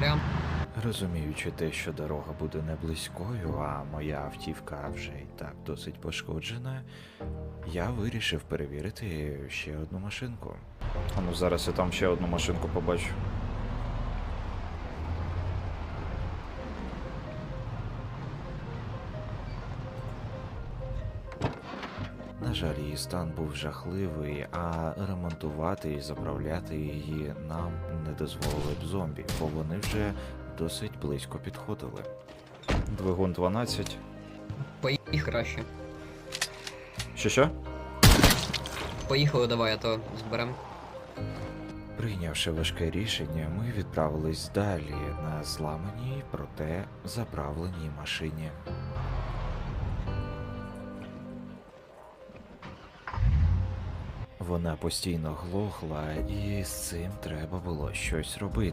Прям Розуміючи те, що дорога буде не близькою, а моя автівка вже і так досить пошкоджена, я вирішив перевірити ще одну машинку. А ну зараз я там ще одну машинку побачу. На жаль, її стан був жахливий, а ремонтувати і заправляти її нам не дозволили б зомбі, бо вони вже досить близько підходили. Двигун 12. поїхали краще. Що що? Поїхали давай, а то зберем. Прийнявши важке рішення, ми відправились далі на зламаній, проте заправленій машині. Вона постійно глохла, і з цим треба було щось робити.